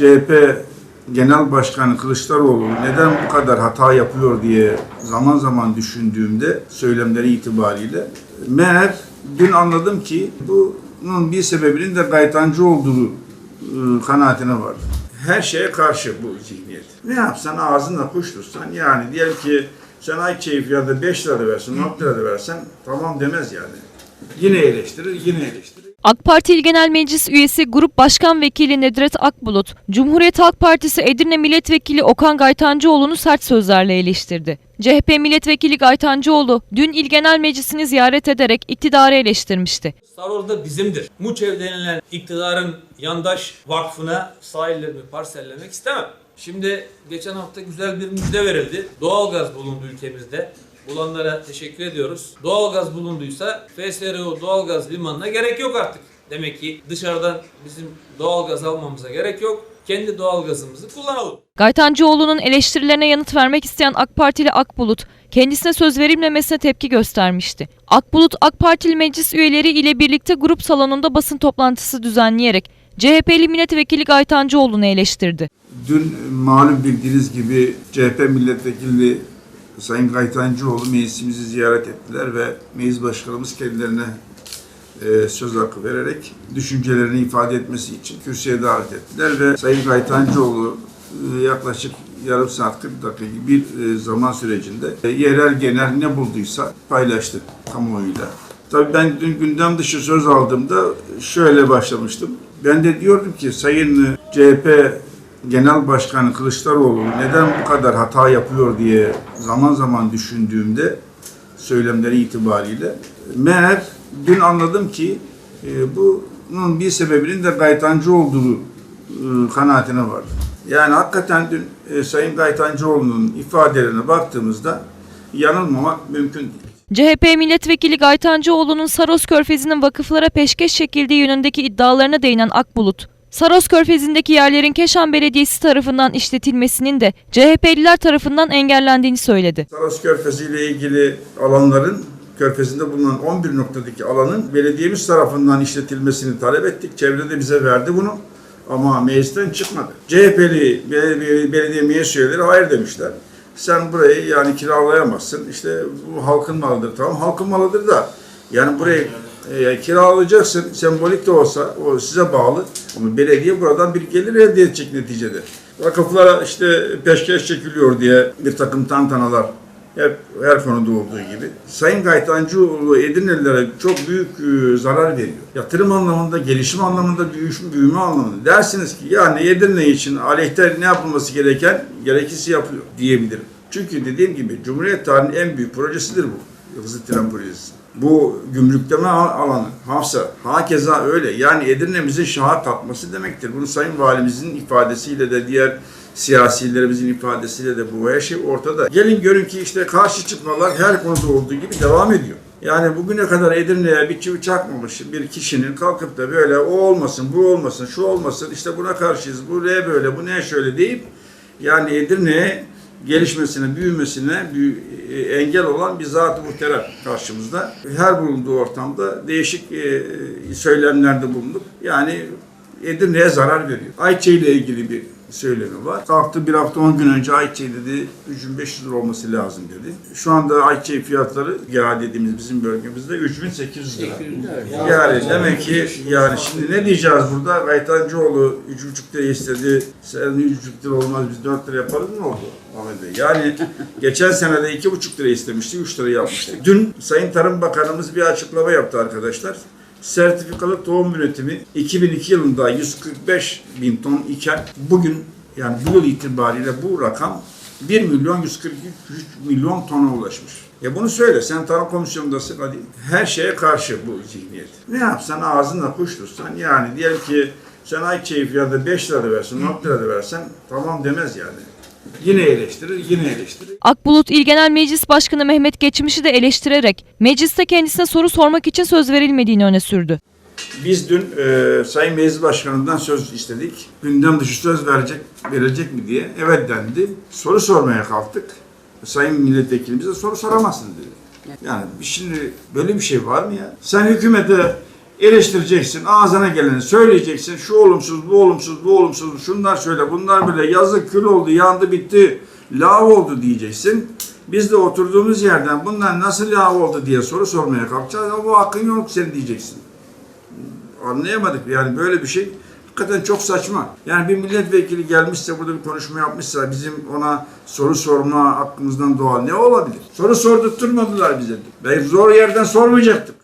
CHP Genel Başkanı Kılıçdaroğlu neden bu kadar hata yapıyor diye zaman zaman düşündüğümde söylemleri itibariyle meğer dün anladım ki bunun bir sebebinin de gaytancı olduğu e, kanaatine vardım. Her şeye karşı bu zihniyet. Ne yapsan ağzınla kuş tutsan yani diyelim ki sen ayçiçeği fiyatı 5 lira da versen 10 lira da versen tamam demez yani. Yine eleştirir, yine eleştirir. AK Parti İl Genel Meclis Üyesi Grup Başkan Vekili Nedret Akbulut, Cumhuriyet Halk Partisi Edirne Milletvekili Okan Gaytancıoğlu'nu sert sözlerle eleştirdi. CHP Milletvekili Gaytancıoğlu dün İl Genel Meclisi'ni ziyaret ederek iktidarı eleştirmişti. Sarol da bizimdir. Muçev denilen iktidarın yandaş vakfına sahillerini parsellemek istemem. Şimdi geçen hafta güzel bir müjde verildi. Doğalgaz bulundu ülkemizde. Bulanlara teşekkür ediyoruz. Doğalgaz bulunduysa FSRU doğalgaz limanına gerek yok artık. Demek ki dışarıdan bizim doğalgaz almamıza gerek yok. Kendi doğalgazımızı kullanalım. Gaytancıoğlu'nun eleştirilerine yanıt vermek isteyen AK Partili Akbulut, kendisine söz verilmemesine tepki göstermişti. Akbulut, AK Partili meclis üyeleri ile birlikte grup salonunda basın toplantısı düzenleyerek CHP'li milletvekili Gaytancıoğlu'nu eleştirdi. Dün malum bildiğiniz gibi CHP milletvekili Sayın Gaytancıoğlu meclisimizi ziyaret ettiler ve meclis başkanımız kendilerine e, söz hakkı vererek düşüncelerini ifade etmesi için kürsüye davet ettiler ve Sayın Gaytancıoğlu e, yaklaşık yarım saat 40 dakika gibi bir e, zaman sürecinde e, yerel genel ne bulduysa paylaştı kamuoyuyla. Tabii ben dün gündem dışı söz aldığımda şöyle başlamıştım. Ben de diyordum ki Sayın e, CHP Genel Başkanı Kılıçdaroğlu neden bu kadar hata yapıyor diye zaman zaman düşündüğümde söylemleri itibariyle meğer dün anladım ki e, bunun bir sebebinin de gaytancı olduğu e, kanaatine vardım. Yani hakikaten dün e, Sayın Gaytancıoğlu'nun ifadelerine baktığımızda yanılmamak mümkün değil. CHP milletvekili Gaytancıoğlu'nun Saros Körfezi'nin vakıflara peşkeş çekildiği yönündeki iddialarına değinen Akbulut, Saros Körfezi'ndeki yerlerin Keşan Belediyesi tarafından işletilmesinin de CHP'liler tarafından engellendiğini söyledi. Saros Körfezi ile ilgili alanların Körfezi'nde bulunan 11 noktadaki alanın belediyemiz tarafından işletilmesini talep ettik. Çevre de bize verdi bunu. Ama meclisten çıkmadı. CHP'li belediye, üyeleri hayır demişler. Sen burayı yani kiralayamazsın. İşte bu halkın malıdır. Tamam halkın malıdır da yani burayı e, kiralayacaksın. Sembolik de olsa o size bağlı. Ama belediye buradan bir gelir elde edecek neticede. Vakıflara işte peşkeş çekiliyor diye bir takım tantanalar hep her konuda olduğu gibi. Sayın Gaytancıoğlu Edirne'lilere çok büyük e, zarar veriyor. Yatırım anlamında, gelişim anlamında, büyüşüm, büyüme anlamında. Dersiniz ki yani Edirne için aleyhte ne yapılması gereken gerekirse yapılıyor diyebilirim. Çünkü dediğim gibi Cumhuriyet tarihinin en büyük projesidir bu. Hızlı tren projesi. Bu gümrükleme alanı, Hafsa, hakeza öyle. Yani Edirne'mizin şaha kalkması demektir. Bunu Sayın Valimizin ifadesiyle de diğer siyasilerimizin ifadesiyle de bu her şey ortada. Gelin görün ki işte karşı çıkmalar her konuda olduğu gibi devam ediyor. Yani bugüne kadar Edirne'ye bir çivi çakmamış bir kişinin kalkıp da böyle o olmasın, bu olmasın, şu olmasın, işte buna karşıyız, bu ne böyle, bu ne şöyle deyip yani Edirne'ye gelişmesine, büyümesine büyü- e, engel olan bir zat-ı muhterem karşımızda. Her bulunduğu ortamda değişik e, söylemlerde bulunup yani Edirne'ye zarar veriyor. Ayçiçeği ile ilgili bir söylemi var. Kalktı bir hafta 10 gün önce ayçiçeği dedi 3500 lira olması lazım dedi. Şu anda ayçiçeği fiyatları ya dediğimiz bizim bölgemizde 3800 lira. Yani demek ki yani şimdi ne diyeceğiz burada? Gaytancıoğlu 3,5 lira istedi. Sen 3,5 lira olmaz biz 4 lira yaparız mı oldu? Ahmet Bey. Yani geçen sene de 2,5 lira istemişti, 3 lira yapmıştı. Dün Sayın Tarım Bakanımız bir açıklama yaptı arkadaşlar. Sertifikalı tohum üretimi 2002 yılında 145 bin ton iken bugün yani bu yıl itibariyle bu rakam 1 milyon 143 milyon tona ulaşmış. Ya bunu söyle sen tarım komisyonundasın hadi. Her şeye karşı bu zihniyet. Ne yapsan ağzınla kuş tutsan yani diyelim ki sen ayçiçeği fiyatı 5 lira da versen 10 lira da versen tamam demez yani. Yine eleştirir, yine eleştirir. Akbulut İl Genel Meclis Başkanı Mehmet Geçmiş'i de eleştirerek mecliste kendisine soru sormak için söz verilmediğini öne sürdü. Biz dün e, Sayın Meclis Başkanı'ndan söz istedik. Gündem dışı söz verecek verecek mi diye. Evet dendi. Soru sormaya kalktık. Sayın milletvekilimize soru soramazsın dedi. Yani şimdi böyle bir şey var mı ya? Sen hükümete eleştireceksin, ağzına geleni söyleyeceksin. Şu olumsuz, bu olumsuz, bu olumsuz, şunlar şöyle, bunlar böyle, yazık kül oldu, yandı, bitti, lav oldu diyeceksin. Biz de oturduğumuz yerden bunlar nasıl lav oldu diye soru sormaya kalkacağız. Ama bu hakkın yok senin diyeceksin. Anlayamadık yani böyle bir şey hakikaten çok saçma. Yani bir milletvekili gelmişse burada bir konuşma yapmışsa bizim ona soru sorma hakkımızdan doğal ne olabilir? Soru sordurtturmadılar bize. Ben zor yerden sormayacaktık.